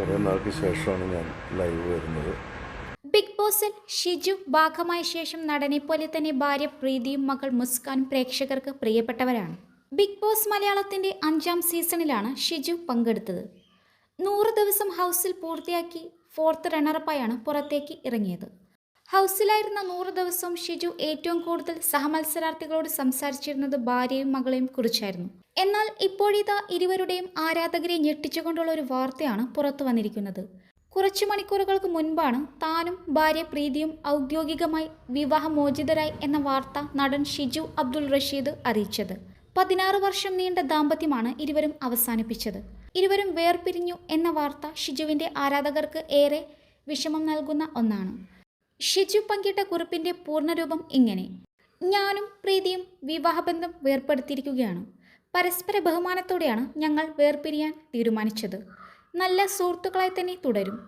കുറേ നാൾക്ക് ശേഷമാണ് ഞാൻ ലൈവ് വരുന്നത്. ബിഗ് ബോസിൽ ഷിജു ഭാഗമായ ശേഷം നടനെ പോലെ തന്നെ ഭാര്യ പ്രീതിയും മകൾ മുസ്കാനും പ്രേക്ഷകർക്ക് പ്രിയപ്പെട്ടവരാണ്. ബിഗ് ബോസ് മലയാളത്തിന്റെ അഞ്ചാം സീസണിലാണ് ഷിജു പങ്കെടുത്തത്. നൂറ് ദിവസം ഹൗസിൽ പൂർത്തിയാക്കി ഫോർത്ത് റണ്ണറപ്പായാണ് പുറത്തേക്ക് ഇറങ്ങിയത്. ഹൗസിലായിരുന്ന നൂറ് ദിവസവും ഷിജു ഏറ്റവും കൂടുതൽ സഹമത്സരാർത്ഥികളോട് സംസാരിച്ചിരുന്നത് ഭാര്യയും മകളെയും കുറിച്ചായിരുന്നു. എന്നാൽ ഇപ്പോഴിതാ ഇരുവരുടെയും ആരാധകരെ ഞെട്ടിച്ചുകൊണ്ടുള്ള ഒരു വാർത്തയാണ് പുറത്തു വന്നിരിക്കുന്നത്. കുറച്ചു മണിക്കൂറുകൾക്ക് മുൻപാണ് താനും ഭാര്യ പ്രീതിയും ഔദ്യോഗികമായി വിവാഹമോചിതരായി എന്ന വാർത്ത നടൻ ഷിജു അബ്ദുൾ റഷീദ് അറിയിച്ചത്. പതിനാറ് വർഷം നീണ്ട ദാമ്പത്യമാണ് ഇരുവരും അവസാനിപ്പിച്ചത്. ഇരുവരും വേർപിരിഞ്ഞു എന്ന വാർത്ത ഷിജുവിന്റെ ആരാധകർക്ക് ഏറെ വിഷമം നൽകുന്ന ഒന്നാണ്. ഷിജു പങ്കിട്ട കുറിപ്പിന്റെ പൂർണരൂപം ഇങ്ങനെ. ഞാനും പ്രീതിയും വിവാഹബന്ധം വേർപ്പെടുത്തിയിരിക്കുകയാണ്. പരസ്പര ബഹുമാനത്തോടെയാണ് ഞങ്ങൾ വേർപിരിയാൻ തീരുമാനിച്ചത്. നല്ല സുഹൃത്തുക്കളായി തന്നെ തുടരും.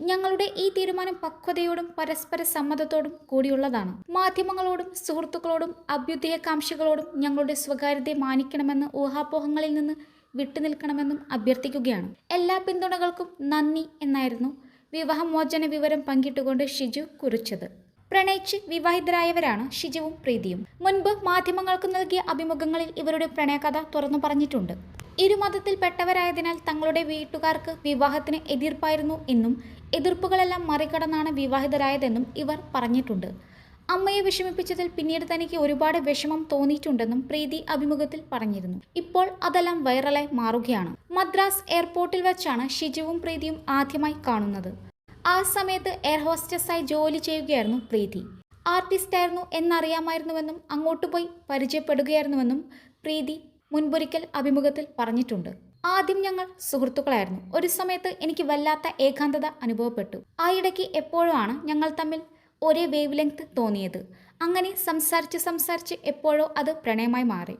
ഞങ്ങളുടെ ഈ തീരുമാനം പക്വതയോടും പരസ്പര സമ്മതത്തോടും കൂടിയുള്ളതാണ്. മാധ്യമങ്ങളോടും സുഹൃത്തുക്കളോടും അഭ്യുദയകാംക്ഷികളോടും ഞങ്ങളുടെ സ്വകാര്യതയെ മാനിക്കണമെന്ന് ഊഹാപോഹങ്ങളിൽ നിന്ന് വിട്ടുനിൽക്കണമെന്നും അഭ്യർത്ഥിക്കുകയാണ്. എല്ലാ പിന്തുണകൾക്കും നന്ദി എന്നായിരുന്നു വിവാഹമോചന വിവരം പങ്കിട്ടുകൊണ്ട് ഷിജു കുറിച്ചത്. പ്രണയിച്ച് വിവാഹിതരായവരാണ് ഷിജുവും പ്രീതിയും. മുൻപ് മാധ്യമങ്ങൾക്ക് നൽകിയ അഭിമുഖങ്ങളിൽ ഇവരുടെ പ്രണയകഥ തുറന്നു പറഞ്ഞിട്ടുണ്ട്. ഇരുമതത്തിൽപ്പെട്ടവരായതിനാൽ തങ്ങളുടെ വീട്ടുകാർക്ക് വിവാഹത്തിന് എതിർപ്പായിരുന്നു എന്നും എതിർപ്പുകളെല്ലാം മറികടന്നാണ് വിവാഹിതരായതെന്നും ഇവർ പറഞ്ഞിട്ടുണ്ട്. അമ്മയെ വിഷമിപ്പിച്ചതിൽ പിന്നീട് തനിക്ക് ഒരുപാട് വിഷമം തോന്നിയിട്ടുണ്ടെന്നും പ്രീതി അഭിമുഖത്തിൽ പറഞ്ഞിരുന്നു. ഇപ്പോൾ അതെല്ലാം വൈറലായി മാറുകയാണ്. മദ്രാസ് എയർപോർട്ടിൽ വെച്ചാണ് ഷിജുവും പ്രീതിയും ആദ്യമായി കാണുന്നത്. ആ സമയത്ത് എയർ ഹോസ്റ്റസായി ജോലി ചെയ്യുകയായിരുന്നു പ്രീതി. ആർട്ടിസ്റ്റായിരുന്നു എന്നറിയാമായിരുന്നുവെന്നും അങ്ങോട്ട് പോയി പരിചയപ്പെടുകയായിരുന്നുവെന്നും പ്രീതി മുൻപൊരിക്കൽ അഭിമുഖത്തിൽ പറഞ്ഞിട്ടുണ്ട്. ആദ്യം ഞങ്ങൾ സുഹൃത്തുക്കളായിരുന്നു. ഒരു സമയത്ത് എനിക്ക് വല്ലാത്ത ഏകാന്തത അനുഭവപ്പെട്ടു. ആ ഇടയ്ക്ക് എപ്പോഴോ ആണ് ഞങ്ങൾ തമ്മിൽ ഒരേ വേവ് ലെങ്ത് തോന്നിയത്. അങ്ങനെ സംസാരിച്ച് സംസാരിച്ച് എപ്പോഴോ അത് പ്രണയമായി മാറി.